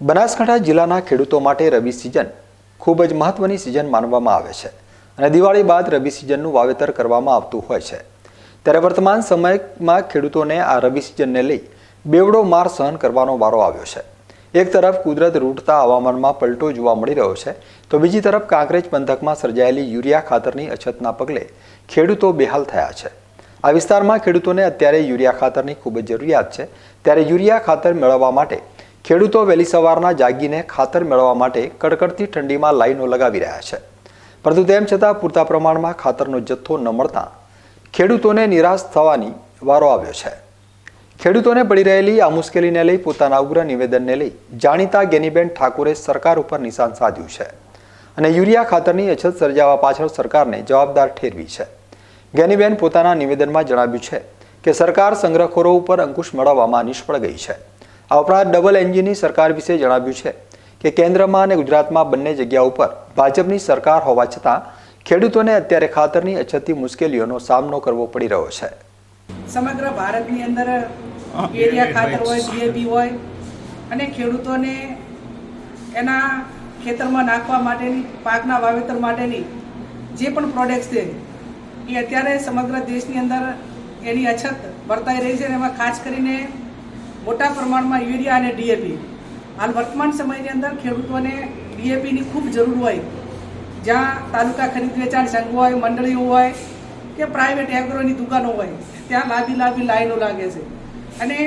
બનાસકાંઠા જિલ્લાના ખેડૂતો માટે રવિ સિઝન ખૂબ જ મહત્વની સિઝન માનવામાં આવે છે અને દિવાળી બાદ રવિ સિઝનનું વાવેતર કરવામાં આવતું હોય છે. ત્યારે વર્તમાન સમયમાં ખેડૂતોને આ રવિ સિઝનને લઈ બેવડો માર સહન કરવાનો વારો આવ્યો છે. એક તરફ કુદરત રૂટતા હવામાનમાં પલટો જોવા મળી રહ્યો છે, તો બીજી તરફ કાંકરેજ પંથકમાં સર્જાયેલી યુરિયા ખાતરની અછતના પગલે ખેડૂતો બેહાલ થયા છે. આ વિસ્તારમાં ખેડૂતોને અત્યારે યુરિયા ખાતરની ખૂબ જ જરૂરિયાત છે. ત્યારે યુરિયા ખાતર મેળવવા માટે ખેડૂતો વહેલી સવારના જાગીને ખાતર મેળવવા માટે કડકડતી ઠંડીમાં લાઈનો લગાવી રહ્યા છે. પરંતુ તેમ છતાં પૂરતા પ્રમાણમાં ખાતરનો જથ્થો ન મળતા ખેડૂતોને નિરાશ થવાની વારો આવ્યો છે. ખેડૂતોને પડી રહેલી આ મુશ્કેલીને લઈ પોતાના ઉગ્ર નિવેદનને લઈ જાણીતા ગેનીબેન ઠાકુરે સરકાર ઉપર નિશાન સાધ્યું છે અને યુરિયા ખાતરની અછત સર્જાવા પાછળ સરકારને જવાબદાર ઠેરવી છે. ગેનીબેન પોતાના નિવેદનમાં જણાવ્યું છે કે સરકાર સંગ્રહખોરો ઉપર અંકુશ મેળવવામાં નિષ્ફળ ગઈ છે. આ ઉપરાંત ડબલ એન્જિનની સરકાર વિશે જણાવ્યું છે કે કેન્દ્રમાં અને ગુજરાતમાં બંને જગ્યા ઉપર ભાજપની સરકાર હોવા છતાં ખેડૂતોને અત્યારે ખાતરની અછતથી મુશ્કેલીઓનો સામનો કરવો પડી રહ્યો છે. સમગ્ર ભારતની અંદર યુરિયા ખાતર હોય ડીએપી હોય અને ખેડૂતોને એના ખેતરમાં નાખવા માટેની પાકના વાવેતર માટેની જે પણ પ્રોડક્ટ્સ છે એ અત્યારે સમગ્ર દેશની અંદર એની અછત વર્તાઈ રહી છે અને એમાં ખાસ કરીને મોટા પ્રમાણમાં યુરિયા અને ડીએપી હાલ વર્તમાન સમયની અંદર ખેડૂતોને ડીએપીની ખૂબ જરૂર હોય. જ્યાં તાલુકા ખરીદ વેચાણ સંઘ હોય, મંડળીઓ હોય કે પ્રાઇવેટ એગ્રોની દુકાનો હોય, ત્યાં લાંબી લાંબી લાઈનો લાગે છે. અને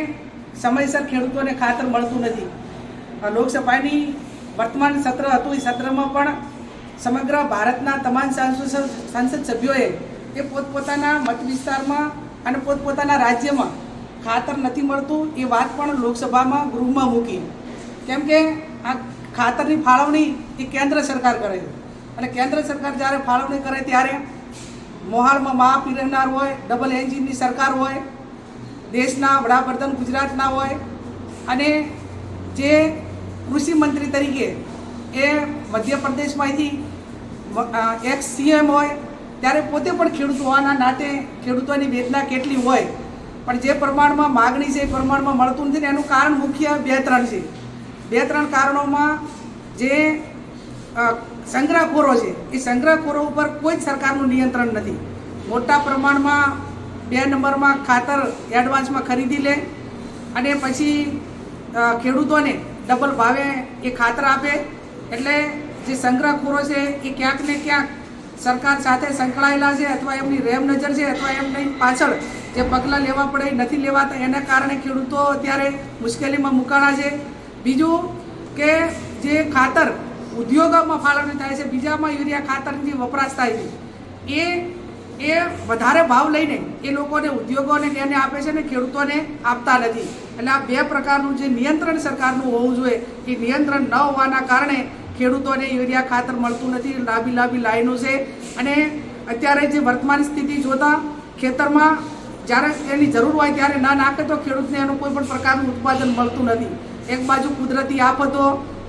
સમયસર ખેડૂતોને ખાતર મળતું નથી. લોકસભાની વર્તમાન સત્ર હતું, એ સત્રમાં પણ સમગ્ર ભારતના તમામ સાંસદ સાંસદ સભ્યોએ એ પોતપોતાના મત વિસ્તારમાં અને પોતપોતાના રાજ્યમાં ખાતર નથી મળતું, એ વાત પણ લોકસભામાં ગૃહમાં મૂકી. કેમ કે આ ખાતરની ફાળવણી એ કેન્દ્ર સરકાર કરે છે. અને કેન્દ્ર સરકાર જ્યારે ફાળવણી કરે ત્યારે મોહાલમાં મહાપી રહેનાર હોય ડબલ એન્જિનની સરકાર હોય, દેશના વડાપ્રધાન ગુજરાતના હોય, અને જે કૃષિ મંત્રી તરીકે એ મધ્યપ્રદેશમાંથી એક્સ સીએમ હોય, ત્યારે પોતે પણ ખેડૂત હોવાના નાતે ખેડૂતોની વેદના કેટલી હોય પણ જે પ્રમાણમાં માગણી છે એ પ્રમાણમાં મળતું નથી ને એનું કારણ મુખ્ય બે ત્રણ છે. બે ત્રણ કારણોમાં જે સંગ્રહખોરો છે, એ સંગ્રહખોરો ઉપર કોઈ જ સરકારનું નિયંત્રણ નથી. મોટા પ્રમાણમાં બે નંબરમાં ખાતર એડવાન્સમાં ખરીદી લે અને પછી ખેડૂતોને ડબલ ભાવે એ ખાતર આપે. એટલે જે સંગ્રહખોરો છે એ ક્યાંક ને ક્યાંક સરકાર સાથે સંકળાયેલા છે અથવા એમની રેમ નજર છે અથવા એમની પાછળ જે પગલાં લેવા પડે નથી લેવાતા. એના કારણે ખેડૂતો અત્યારે મુશ્કેલીમાં મુકાણા છે. બીજું કે જે ખાતર ઉદ્યોગોમાં ફાળવણી થાય છે, બીજામાં યુરિયા ખાતરની જે વપરાશ થાય છે, એ એ વધારે ભાવ લઈને એ લોકોને, ઉદ્યોગોને એને આપે છે ને ખેડૂતોને આપતા નથી. એટલે આ બે પ્રકારનું જે નિયંત્રણ સરકારનું હોવું જોઈએ, એ નિયંત્રણ ન હોવાના કારણે ખેડૂતોને યુરિયા ખાતર મળતું નથી લાંબી લાંબી લાઈનો છે. અને અત્યારે જે વર્તમાન સ્થિતિ જોતાં ખેતરમાં જ્યારે એની જરૂર હોય ત્યારે ના નાખે તો ખેડૂતને એનું કોઈ પણ પ્રકારનું ઉત્પાદન મળતું નથી. એક બાજુ કુદરતી આફતો,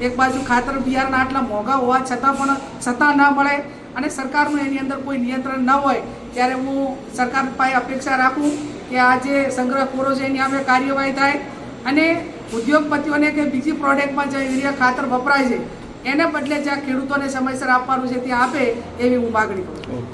એક બાજુ ખાતર બિયારણ આટલા મોંઘા હોવા છતાં પણ છતાં ન મળે અને સરકારનું એની અંદર કોઈ નિયંત્રણ ન હોય, ત્યારે હું સરકાર પાસે અપેક્ષા રાખું કે આ જે સંગ્રહ પૂરો છે એની સામે કાર્યવાહી થાય અને ઉદ્યોગપતિઓને કે બીજી પ્રોડક્ટમાં જે યુરિયા ખાતર વપરાય છે, એને બદલે જ્યાં ખેડૂતોને સમયસર આપવાનું છે ત્યાં આપે એવી હું માગણી કરું